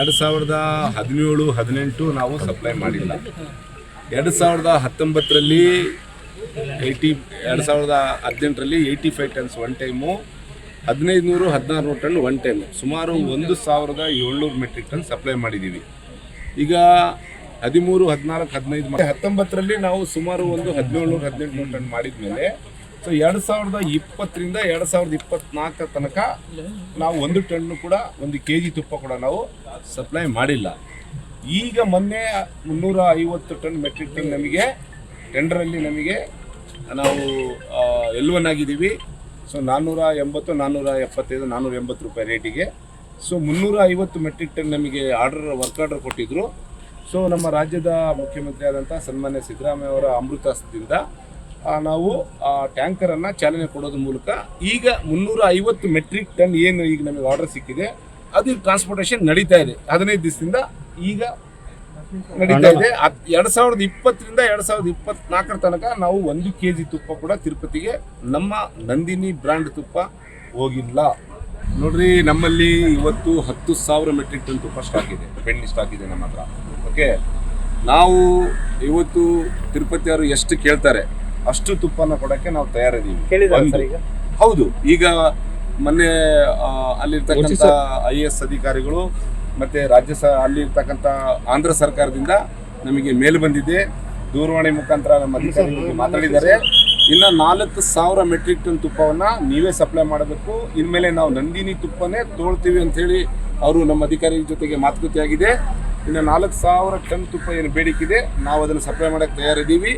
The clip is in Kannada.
ಎರಡು ಸಾವಿರದ ಹದಿನೇಳು, ಹದಿನೆಂಟು ನಾವು ಸಪ್ಲೈ ಮಾಡಿಲ್ಲ. ಎರಡು ಸಾವಿರದ ಹತ್ತೊಂಬತ್ತರಲ್ಲಿ ಏಯ್ಟಿ ಎರಡು ಸಾವಿರದ ಹದಿನೆಂಟರಲ್ಲಿ eighty five tons one time ಹದಿನೈದು ನೂರು ಹದಿನಾರು ನೂರು ಟನ್ ಒನ್ ಟೈಮ್ ಸುಮಾರು ಒಂದು ಸಾವಿರದ ಏಳ್ನೂರು ಮೆಟ್ರಿಕ್ ಟನ್ ಸಪ್ಲೈ ಮಾಡಿದ್ದೀವಿ ಈಗ ಹದಿಮೂರು, ಹದಿನಾಲ್ಕು, ಹದಿನೈದು ಹತ್ತೊಂಬತ್ತರಲ್ಲಿ ನಾವು ಸುಮಾರು ಒಂದು ಹದಿನೇಳು, ಹದಿನೆಂಟು ನೂರು ಟನ್ ಮಾಡಿದ್ಮೇಲೆ ಸೊ ಎರಡು ಸಾವಿರದ ಇಪ್ಪತ್ತರಿಂದ ಎರಡು ಸಾವಿರದ ಇಪ್ಪತ್ನಾಲ್ಕರ ತನಕ ನಾವು ಒಂದು ಟನ್ನು ಕೂಡ ಒಂದು ಕೆ ಜಿ ತುಪ್ಪ ಕೂಡ ನಾವು ಸಪ್ಲೈ ಮಾಡಿಲ್ಲ. ಈಗ ಮೊನ್ನೆ ಮುನ್ನೂರ ಐವತ್ತು ಟನ್ ಮೆಟ್ರಿಕ್ ಟನ್ ನಮಗೆ ಟೆಂಡರಲ್ಲಿ ನಮಗೆ ನಾವು ಎಲ್ ಒನ್ ಆಗಿದ್ದೀವಿ. ಸೊ ನಾನ್ನೂರ ಎಂಬತ್ತು ನಾನ್ನೂರ ಎಪ್ಪತ್ತೈದು ನಾನ್ನೂರ ಎಂಬತ್ತು ರೂಪಾಯಿ ರೇಟಿಗೆ ಸೊ ಮುನ್ನೂರ ಐವತ್ತು ಮೆಟ್ರಿಕ್ ಟನ್ ನಮಗೆ ಆರ್ಡರ್ ವರ್ಕ್ ಆರ್ಡರ್ ಕೊಟ್ಟಿದ್ದರು ಸೊ ನಮ್ಮ ರಾಜ್ಯದ ಮುಖ್ಯಮಂತ್ರಿ ಆದಂಥ ಸನ್ಮಾನ್ಯ ಸಿದ್ದರಾಮಯ್ಯ ಅವರ ಅಮೃತಾಸ್ತ್ರದಿಂದ ಆ, ನಾವು ಆ ಟ್ಯಾಂಕರನ್ನು ಚಾಲನೆ ಕೊಡೋದ್ರ ಮೂಲಕ ಈಗ ಮುನ್ನೂರ ಐವತ್ತು ಮೆಟ್ರಿಕ್ ಟನ್ ಏನು ಈಗ ನಮಗೆ ಆರ್ಡರ್ ಸಿಕ್ಕಿದೆ ಅದು ಟ್ರಾನ್ಸ್ಪೋರ್ಟೇಷನ್ ನಡೀತಾ ಇದೆ. ಹದಿನೈದು ದಿವಸದಿಂದ ಈಗ ನಡೀತಾ ಇದೆ. ಎರಡು ಎರಡ್ ಸಾವಿರದ ಇಪ್ಪತ್ತರಿಂದ ಎರಡು ಸಾವಿರದ ಇಪ್ಪತ್ನಾಲ್ಕರ ತನಕ ನಾವು ಒಂದು ಕೆ ಜಿ ತುಪ್ಪ ಕೂಡ ತಿರುಪತಿಗೆ ನಮ್ಮ ನಂದಿನಿ ಬ್ರ್ಯಾಂಡ್ ತುಪ್ಪ ಹೋಗಿಲ್ಲ. ನೋಡ್ರಿ ನಮ್ಮಲ್ಲಿ ಇವತ್ತು ಹತ್ತು ಸಾವಿರ ಮೆಟ್ರಿಕ್ ಟನ್ ತುಪ್ಪ ಸ್ಟಾಕ್ ಇದೆ. ಬೆಣ್ಣೆ ಸ್ಟಾಕ್ ಇದೆ ನಮ್ಮ ಹತ್ರ. ಓಕೆ ನಾವು ಇವತ್ತು ತಿರುಪತಿಯವರು ಎಷ್ಟು ಕೇಳ್ತಾರೆ? ಅಷ್ಟು ತುಪ್ಪನ ಕೊಡಕ್ಕೆ ನಾವು ತಯಾರಿದ್ದೀವಿ. ಹೌದು. ಈಗ ಮೊನ್ನೆ ಅಲ್ಲಿರ್ತಕ್ಕಂಥ ಐ ಎಸ್ ಅಧಿಕಾರಿಗಳು ಮತ್ತೆ ರಾಜ್ಯ ಸ ಅಲ್ಲಿರ್ತಕ್ಕಂಥ ಆಂಧ್ರ ಸರ್ಕಾರದಿಂದ ನಮಗೆ ಮೇಲ್ ಬಂದಿದೆ. ದೂರವಾಣಿ ಮುಖಾಂತರ ನಮ್ಮ ಅಧಿಕಾರಿಗಳಿಗೆ ಮಾತಾಡಿದ್ದಾರೆ. ಇನ್ನ ನಾಲ್ಕು ಸಾವಿರ ಮೆಟ್ರಿಕ್ ಟನ್ ತುಪ್ಪವನ್ನ ನೀವೇ ಸಪ್ಲೈ ಮಾಡಬೇಕು. ಇನ್ಮೇಲೆ ನಾವು ನಂದಿನಿ ತುಪ್ಪನೇ ತೋಳ್ತೀವಿ ಅಂತ ಹೇಳಿ ಅವರು ನಮ್ಮ ಅಧಿಕಾರಿ ಜೊತೆಗೆ ಮಾತುಕತೆ ಆಗಿದೆ ಇನ್ನು ನಾಲ್ಕು ಸಾವಿರ ಟನ್ ತುಪ್ಪ ಏನು ಬೇಡಿಕೆ ಇದೆ ನಾವು ಅದನ್ನು ಸಪ್ಲೈ ಮಾಡಕ್ಕೆ ತಯಾರಿದ್ದೀವಿ.